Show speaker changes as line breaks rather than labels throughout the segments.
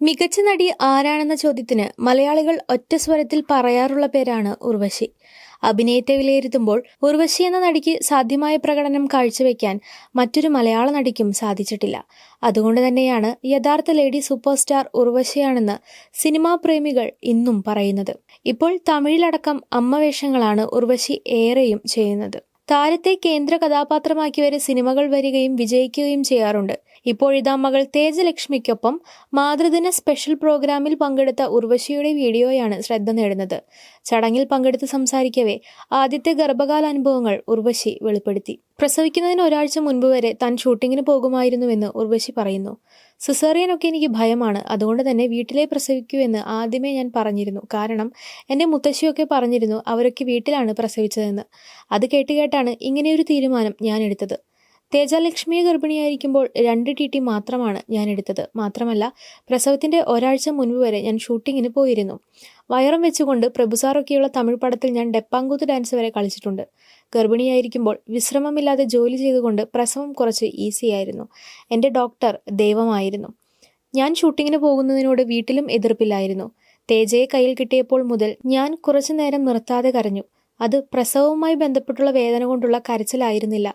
മികച്ച നടി ആരാണെന്ന ചോദ്യത്തിന് മലയാളികൾ ഒറ്റ സ്വരത്തിൽ പറയാറുള്ള പേരാണ് ഉർവശി. അഭിനയത്തെ വിലയിരുത്തുമ്പോൾ ഉർവശി എന്ന നടിക്ക് സാധ്യമായ പ്രകടനം കാഴ്ചവെക്കാൻ മറ്റൊരു മലയാള നടിക്കും സാധിച്ചിട്ടില്ല. അതുകൊണ്ട് തന്നെയാണ് യഥാർത്ഥ ലേഡി സൂപ്പർ സ്റ്റാർ ഉർവശിയാണെന്ന് സിനിമാ പ്രേമികൾ ഇന്നും പറയുന്നത്. ഇപ്പോൾ തമിഴിലടക്കം അമ്മവേഷങ്ങളാണ് ഉർവശി ഏറെയും ചെയ്യുന്നത്. താരത്തെ കേന്ദ്ര കഥാപാത്രമാക്കി വരെ സിനിമകൾ വരികയും വിജയിക്കുകയും ചെയ്യാറുണ്ട്. ഇപ്പോഴിതാ മകൾ തേജലക്ഷ്മിക്കൊപ്പം മാതൃദിന സ്പെഷ്യൽ പ്രോഗ്രാമിൽ പങ്കെടുത്ത ഉർവശിയുടെ വീഡിയോയാണ് ശ്രദ്ധ നേടുന്നത്. ചടങ്ങിൽ പങ്കെടുത്ത് സംസാരിക്കവേ ആദ്യത്തെ ഗർഭകാല അനുഭവങ്ങൾ ഉർവശി വെളിപ്പെടുത്തി. പ്രസവിക്കുന്നതിന് ഒരാഴ്ച മുൻപ് വരെ താൻ ഷൂട്ടിങ്ങിന് പോകുമായിരുന്നുവെന്ന് ഉർവശി പറയുന്നു. സിസേറിയനൊക്കെ എനിക്ക് ഭയമാണ്. അതുകൊണ്ട് തന്നെ വീട്ടിലേ പ്രസവിക്കൂ എന്ന് ആദ്യമേ ഞാൻ പറഞ്ഞിരുന്നു. കാരണം എന്റെ മുത്തശ്ശിയൊക്കെ പറഞ്ഞിരുന്നു അവരൊക്കെ വീട്ടിലാണ് പ്രസവിച്ചതെന്ന്. അത് കേട്ട് കേട്ടാണ് ഇങ്ങനെയൊരു തീരുമാനം ഞാൻ എടുത്തത്. തേജലക്ഷ്മിയെ ഗർഭിണിയായിരിക്കുമ്പോൾ രണ്ട് ടി ടി മാത്രമാണ് ഞാൻ എടുത്തത്. മാത്രമല്ല പ്രസവത്തിന്റെ ഒരാഴ്ച മുൻപ് വരെ ഞാൻ ഷൂട്ടിങ്ങിന് പോയിരുന്നു. വയറും വെച്ചുകൊണ്ട് പ്രഭുസാറൊക്കെയുള്ള തമിഴ് പടത്തിൽ ഞാൻ ഡെപ്പാങ്കൂത്ത് ഡാൻസ് വരെ കളിച്ചിട്ടുണ്ട്. ഗർഭിണിയായിരിക്കുമ്പോൾ വിശ്രമമില്ലാതെ ജോലി ചെയ്തുകൊണ്ട് പ്രസവം കുറച്ച് ഈസിയായിരുന്നു എന്റെ ഡോക്ടർ ദൈവമായിരുന്നു. ഞാൻ ഷൂട്ടിങ്ങിന് പോകുന്നതിനോട് വീട്ടിലും എതിർപ്പില്ലായിരുന്നു. തേജയെ കയ്യിൽ കിട്ടിയപ്പോൾ മുതൽ ഞാൻ കുറച്ചു നേരം നിർത്താതെ കരഞ്ഞു. അത് പ്രസവവുമായി ബന്ധപ്പെട്ടുള്ള വേദന കൊണ്ടുള്ള കരച്ചിലായിരുന്നില്ല.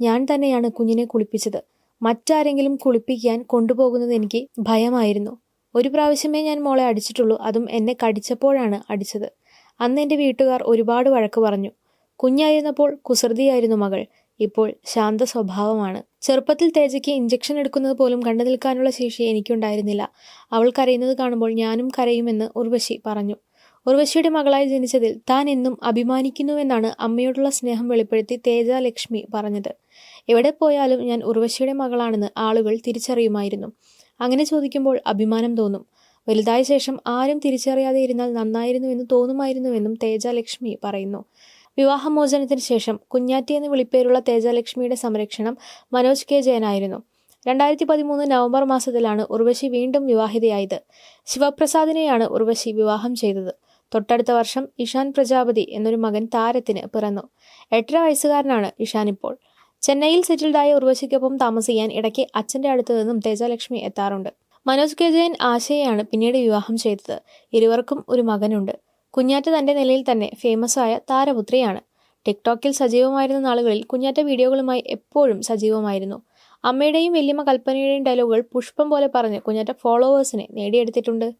ഞാൻ തന്നെയാണ് കുഞ്ഞിനെ കുളിപ്പിച്ചത്. മറ്റാരെങ്കിലും കുളിപ്പിക്കാൻ കൊണ്ടുപോകുന്നത് എനിക്ക് ഭയമായിരുന്നു. ഒരു പ്രാവശ്യമേ ഞാൻ മോളെ അടിച്ചിട്ടുള്ളൂ. അതും എന്നെ കടിച്ചപ്പോഴാണ് അടിച്ചത്. അന്ന് എന്റെ വീട്ടുകാർ ഒരുപാട് വഴക്ക് പറഞ്ഞു. കുഞ്ഞായിരുന്നപ്പോൾ കുസൃതിയായിരുന്നു മകൾ. ഇപ്പോൾ ശാന്ത സ്വഭാവമാണ്. ചെറുപ്പത്തിൽ തേജയ്ക്ക് ഇഞ്ചക്ഷൻ എടുക്കുന്നത് പോലും കണ്ടു നിൽക്കാനുള്ള ശേഷി എനിക്കുണ്ടായിരുന്നില്ല. അവൾ കരയുന്നത് കാണുമ്പോൾ ഞാനും കരയുമെന്ന് ഉർവശി പറഞ്ഞു. ഉർവശിയുടെ മകളായി ജനിച്ചതിൽ താൻ എന്നും അഭിമാനിക്കുന്നുവെന്നാണ് അമ്മയോടുള്ള സ്നേഹം വെളിപ്പെടുത്തി തേജ ലക്ഷ്മി പറഞ്ഞത്. എവിടെ പോയാലും ഞാൻ ഉർവശിയുടെ മകളാണെന്ന് ആളുകൾ തിരിച്ചറിയുമായിരുന്നു. അങ്ങനെ ചോദിക്കുമ്പോൾ അഭിമാനം തോന്നും. വലുതായ ശേഷം ആരും തിരിച്ചറിയാതെ ഇരുന്നാൽ നന്നായിരുന്നുവെന്ന് തോന്നുമായിരുന്നുവെന്നും തേജ ലക്ഷ്മി പറയുന്നു. വിവാഹമോചനത്തിന് ശേഷം കുഞ്ഞാറ്റി എന്ന് വിളിപ്പേരുള്ള തേജലക്ഷ്മിയുടെ സംരക്ഷണം മനോജ് കെ ജയനായിരുന്നു രണ്ടായിരത്തി പതിമൂന്ന് നവംബർ മാസത്തിലാണ് ഉർവശി വീണ്ടും വിവാഹിതയായത്. ശിവപ്രസാദിനെയാണ് ഉർവശി വിവാഹം ചെയ്തത്. തൊട്ടടുത്ത വർഷം ഇഷാൻ പ്രജാപതി എന്നൊരു മകൻ താരത്തിന് പിറന്നു. എട്ടര വയസ്സുകാരനാണ് ഇഷാൻ ഇപ്പോൾ. ചെന്നൈയിൽ സെറ്റിൽഡായ ഉർവശിക്കൊപ്പം താമസിക്കാൻ ഇടയ്ക്ക് അച്ഛന്റെ അടുത്തു നിന്നും തേജലക്ഷ്മി എത്താറുണ്ട്. മനോജ് കെ ജയൻ ആശയാണ് പിന്നീട് വിവാഹം ചെയ്തത്. ഇരുവർക്കും ഒരു മകനുണ്ട്. കുഞ്ഞാറ്റ തന്റെ നിലയിൽ തന്നെ ഫേമസ് ആയ താരപുത്രിയാണ്. ടിക്ടോക്കിൽ സജീവമായിരുന്ന നാളുകളിൽ കുഞ്ഞാറ്റ വീഡിയോകളുമായി എപ്പോഴും സജീവമായിരുന്നു. അമ്മയുടെയും വല്യമ്മ കൽപ്പനയുടെയും ഡയലോഗുകൾ പുഷ്പം പോലെ പറഞ്ഞ് കുഞ്ഞാറ്റ ഫോളോവേഴ്സിനെ നേടിയെടുത്തിട്ടുണ്ട്.